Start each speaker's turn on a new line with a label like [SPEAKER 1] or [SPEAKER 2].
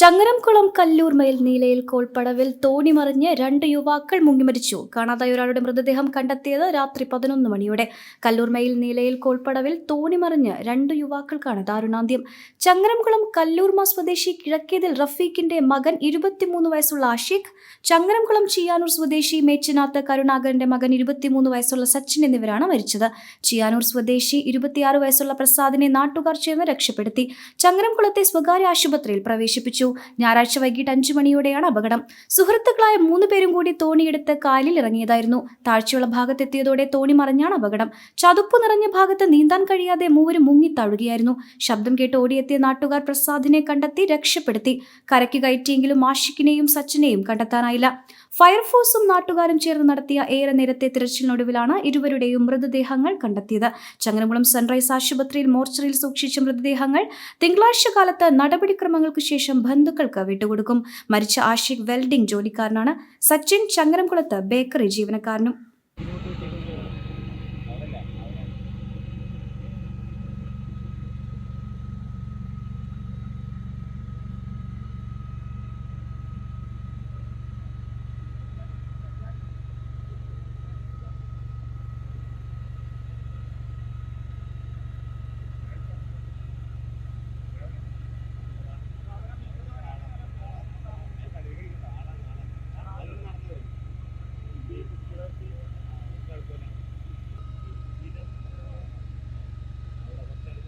[SPEAKER 1] ചങ്ങരംകുളം കല്ലൂർ മേൽ നീലയിൽ കോൾപ്പടവിൽ തോണി മറിഞ്ഞ് രണ്ട് യുവാക്കൾ മുങ്ങിമരിച്ചു കാണാതായ ഒരാളുടെ മൃതദേഹം കണ്ടെത്തിയത് രാത്രി പതിനൊന്ന് മണിയോടെ. കല്ലൂർ മേൽ നീലയിൽ കോൾപ്പടവിൽ തോണി മറിഞ്ഞ് രണ്ട് യുവാക്കൾക്കാണ് ദാരുണാന്ത്യം. ചങ്ങരംകുളം കല്ലൂർമ സ്വദേശി കിഴക്കേതിൽ റഫീഖിന്റെ മകൻ ഇരുപത്തിമൂന്ന് വയസ്സുള്ള ആഷിഖ് ചങ്ങരംകുളം ചിയാനൂർ സ്വദേശി മേച്ചിനാത്ത് കരുണാകരന്റെ മകൻ ഇരുപത്തിമൂന്ന് വയസ്സുള്ള സച്ചിൻ എന്നിവരാണ് മരിച്ചത്. ചിയാനൂർ സ്വദേശി ഇരുപത്തിയാറ് വയസ്സുള്ള പ്രസാദിനെ നാട്ടുകാർ ചേർന്ന് രക്ഷപ്പെടുത്തി. ചങ്ങരംകുളത്തെ സ്വകാര്യ ആശുപത്രിയിൽ പ്രവേശിപ്പിച്ചു. ഞായറാഴ്ച വൈകിട്ട് അഞ്ചു മണിയോടെയാണ് അപകടം. സുഹൃത്തുക്കളായ മൂന്ന് പേരും കൂടി തോണിയെടുത്ത് കാലിൽ ഇറങ്ങിയതായിരുന്നു. താഴ്ചയുള്ള ഭാഗത്തെത്തിയതോടെ തോണി മറിഞ്ഞാണ് അപകടം. ചതുപ്പ് നിറഞ്ഞ ഭാഗത്ത് നീന്താൻ കഴിയാതെ മൂവരും മുങ്ങി തഴുകിയായിരുന്നു. ശബ്ദം കേട്ട് ഓടിയെത്തിയ നാട്ടുകാർ പ്രസാദിനെ കണ്ടെത്തി രക്ഷപ്പെടുത്തി. കരയ്ക്ക് കയറ്റിയെങ്കിലും ആഷിഖിനെയും സച്ചിനെയും കണ്ടെത്താനായില്ല. ഫയർഫോഴ്സും നാട്ടുകാരും ചേർന്ന് നടത്തിയ ഏറെ നേരത്തെ തിരച്ചിലിനൊടുവിലാണ് ഇരുവരുടെയും മൃതദേഹങ്ങൾ കണ്ടെത്തിയത്. ചങ്ങനകുളം സൺറൈസ് ആശുപത്രിയിൽ മോർച്ചറിയിൽ സൂക്ഷിച്ച മൃതദേഹങ്ങൾ തിങ്കളാഴ്ച കാലത്ത് നടപടിക്രമങ്ങൾക്ക് ശേഷം ബന്ധുക്കൾക്ക് വിട്ടുകൊടുക്കും. മരിച്ച ആഷിഖ് വെൽഡിംഗ് ജോലിക്കാരനാണ്. സച്ചിൻ ചങ്ങരംകുളത്ത് ബേക്കറി ജീവനക്കാരനും